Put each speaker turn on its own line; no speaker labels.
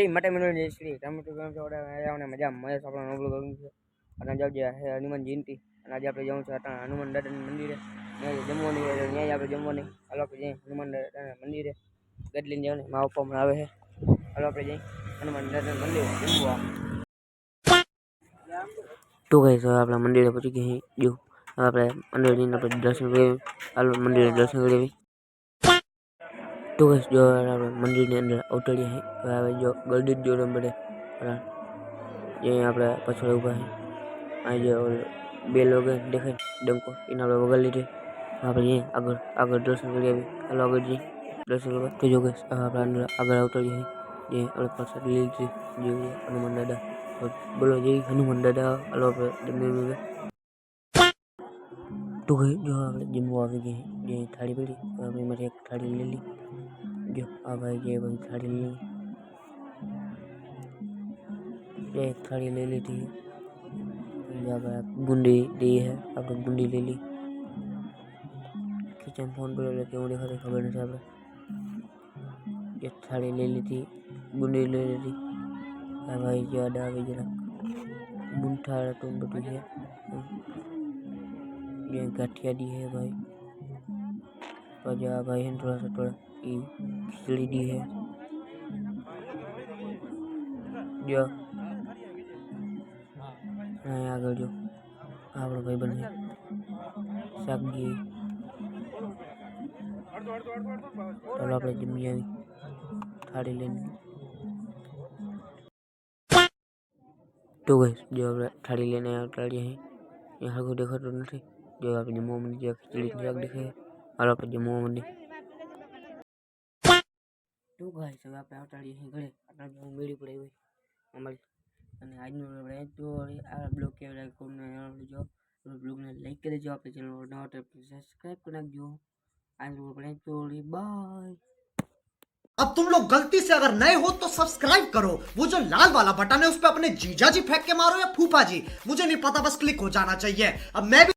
જઈ માટે મને શ્રી ટમેટો ગરમ છે આવને મજા મજા આપણે નોબલું ગયું છે. અને જાવજે હનુમાન જયંતિ. અને આજે આપણે જવું છે અટાણા હનુમાન દાદાના મંદિરે. ત્યાં જમવાની તો ત્યાં આપણે જમવાની. હાલો, આપણે જઈએ હનુમાન દાદાના મંદિરે. ગદલીને જવાનું મા પણ આવે છે. હાલો, આપણે જઈએ હનુમાન દાદાના મંદિરે. જમવા તો કઈ હવે આપણા મંદિરે પહોંચી ગઈ જો આપણે મંદિર જઈને આપણે દર્શન કરી હાલો, મંદિરે દર્શન કરી તો આપણે મંદિરની અંદર અવતરીએ હવે આવે જો ગરદી જોડે મળે. જે આપણે પછી ઊભા છે આ જે બે લોકો દેખાય ડંકો, એને આપણે વગર લીધી. આપણે જઈએ આગળ આગળ દર્શન કરી આવી હાલો આગળ દર્શન કરવા. તો જો આપણે અંદર આગળ અવતરીએ છીએ જે આપણે પ્રસાદ લીધી જોઈએ હનુમાન દાદા. બોલો, જે હનુમાન દાદા, હાલો આપણે જમી તો જો આપણે જમવા આવી ગઈ ये थाड़ी पड़ी, और अभी मरे एक थाली ले ली। जो अब है ये वही थाली ले ली। एक थाली ले ली थी। अब बूंदी दी है, अब तो बूंदी ले ली। किचन फ़ोन पर लेके वो देखा देखा बैठे थे अब ये थाली ले ली थी बूंदी ले ली थी। अब भाई जो आधा भी जरा बूंद थाड़ा तुम बटी है। ये गठिया दी है भाई। जो भाई है थोड़ा सा थोड़ा ये खिचड़ी दी है जो અહીં આગળ જો આપણો ભાઈ બને શાકજી ચાલો આપણે જમી આવી થાળી લઈને તો ગઈ જો આપણે થાળી લઈને આવતાડીએ અહીં અહીંયા હરખું દેખાતું નથી જો આપણે જમવા મંડી જે ખીચડી શાક દેખાય હાલો આપણે જમવા મંડી તો ગાઈસ હવે આપણે આવતાડીએ અહીં ઘરે આપણે બહુ મેળી પડી હોય અમારી અને આજનો આપણે એ જ જો આ બ્લોગ કેવો લાગે કોમેન્ટ જો બ્લોગને લાઈક કરી દેજો આપણે ચેનલ પર નવા તો સબસ્ક્રાઈબ કરી નાખજો આજનો આપણે તો બાય
अब तुम लोग गलती से अगर नए हो तो सब्सक्राइब करो वो जो लाल वाला बटन है उस पर अपने जीजा जी फेंक के मारो या फूफा जी मुझे नहीं पता बस क्लिक हो जाना चाहिए अब मैं भी